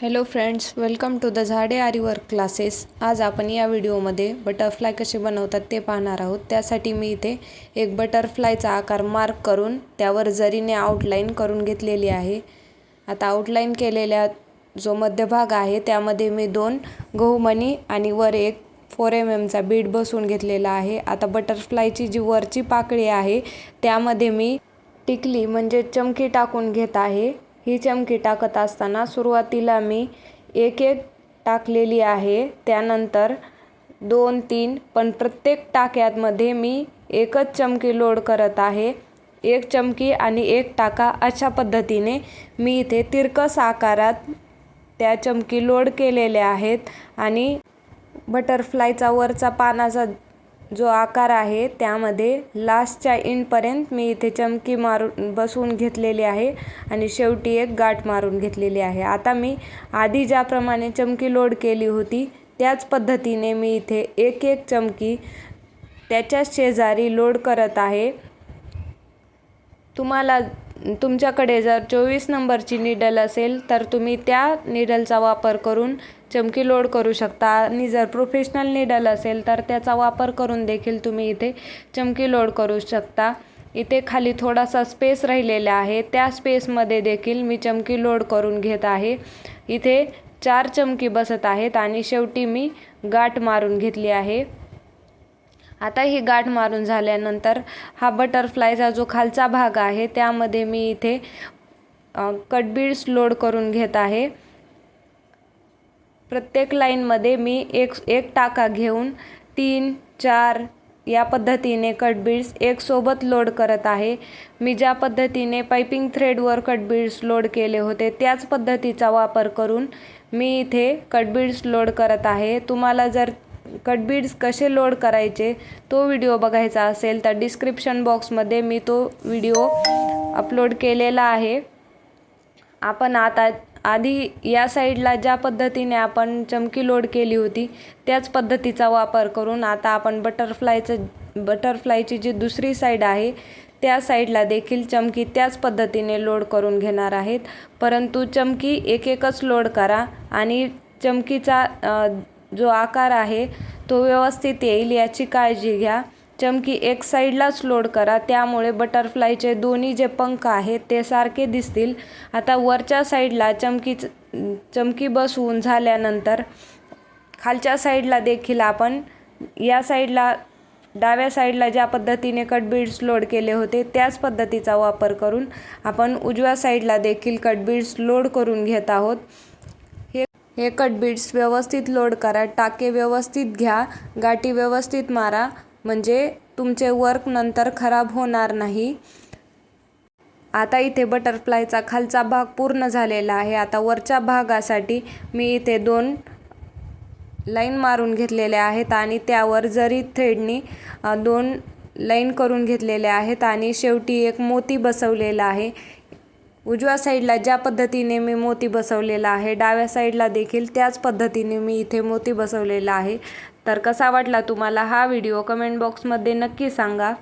Hello friends welcome to the झाडे आरी work classes आज आपण या व्हिडिओमध्ये बटरफ्लाय कसे बनवतात ते पाहणार आहोत. त्यासाठी मी इथे एक बटरफ्लायचा आकार मार्क करून त्यावर जरीने आउटलाईन करून घेतलेली आहे. आता आउटलाईन केलेल्या जो मध्यभाग आहे त्यामध्ये मी दोन गहूमणी आणि वर एक फोर एम एमचा बीड बसवून घेतलेला आहे. आता बटरफ्लायची जी वरची पाकळी आहे त्यामध्ये मी टिकली म्हणजे चमकी टाकून घेत आहे. ही चमकी टाकत असताना सुरुवातीला मी एक एक टाकलेली आहे. त्यानंतर दोन तीन पण प्रत्येक टाक्यामध्ये मी एकच चमकी लोड करत आहे. एक चमकी आणि एक टाका अशा पद्धतीने मी इथे तिरकस आकारात त्या चमकी लोड केलेल्या आहेत आणि बटरफ्लायचा वरचा पानाचा जो आकार आहे त्यामध्ये लास्टच्या इंडपर्यंत मी इथे चमकी मारून बसवून घेतलेली आहे आणि शेवटी एक गाठ मारून घेतलेली आहे. आता मी आधी ज्याप्रमाणे चमकी लोड केली होती त्याच पद्धतीने मी इथे एक एक चमकी त्याच्याच शेजारी लोड करत आहे. तुम्हाला तुमच्याकडे जर चोवीस नंबरची निडल असेल तर तुम्ही त्या निडलचा वापर करून चमकी लोड करू शकता. आणि जर प्रोफेशनल निडल असेल तर त्याचा वापर करून देखील तुम्ही इथे चमकी लोड करू शकता. इथे खाली थोडासा स्पेस राहिलेला आहे. त्या स्पेसमध्ये देखील मी चमकी लोड करून घेत आहे. इथे चार चमकी बसत आहेत आणि शेवटी मी गाठ मारून घेतली आहे. आता ही गाठ मारून झाल्यानंतर हा बटरफ्लायचा जो खालचा भाग आहे त्यामध्ये मी इथे कटबीड्स लोड करून घेत आहे. प्रत्येक लाईनमध्ये मी एक एक टाका घेऊन तीन चार या पद्धतीने कटबीड्स एक सोबत लोड करत आहे. मी ज्या पद्धतीने पायपिंग थ्रेडवर कटबीड्स लोड केले होते त्याच पद्धतीचा वापर करून मी इथे कटबीड्स लोड करत आहे. तुम्हाला जर कटबीड्स कसे लोड करायचे तो व्हिडिओ बघायचा असेल तर डिस्क्रिप्शन बॉक्समध्ये मी तो व्हिडिओ अपलोड केलेला आहे. आपण आता आधी या साईडला ज्या पद्धतीने आपण चमकी लोड केली होती त्याच पद्धतीचा वापर करून आता आपण बटरफ्लायचं बटरफ्लायची जी दुसरी साईड आहे त्या साईडला देखील चमकी त्याच पद्धतीने लोड करून घेणार आहेत. परंतु चमकी एक एकच लोड करा आणि चमकीचा जो आकार आहे तो व्यवस्थित येईल याची काळजी घ्या. चमकी एक साईडलाच लोड करा. त्यामुळे बटरफ्लायचे दोन्ही जे पंख आहेत ते सारखे दिसतील. आता वरच्या साईडला चमकी चमकी बसवून झाल्यानंतर खालच्या साईडला देखील आपण या साईडला डाव्या साईडला ज्या पद्धतीने कटबीड्स लोड केले होते त्याच पद्धतीचा वापर करून आपण उजव्या साईडला देखील कटबीड्स लोड करून घेत आहोत. हे कटबीट्स व्यवस्थित लोड करा टाके व्यवस्थित घ्या गाठी व्यवस्थित मारा म्हणजे तुमचे वर्क नंतर खराब होणार नाही. आता इथे बटरफ्लायचा खालचा भाग पूर्ण झालेला आहे. आता वरच्या भागासाठी मी इथे दोन लाईन मारून घेतलेल्या आहेत आणि त्यावर जरी थ्रेडनी दोन लाईन करून घेतलेल्या आहेत आणि शेवटी एक मोती बसवलेला आहे. उजव्या साईडला ज्या पद्धतीने मी मोती बसवलेला आहे डाव्या साईडला देखील त्याच पद्धतीने मी इथे मोती बसवलेला आहे. तर कसा वाटला तुम्हाला हा व्हिडिओ? कमेंट बॉक्समध्ये नक्की सांगा.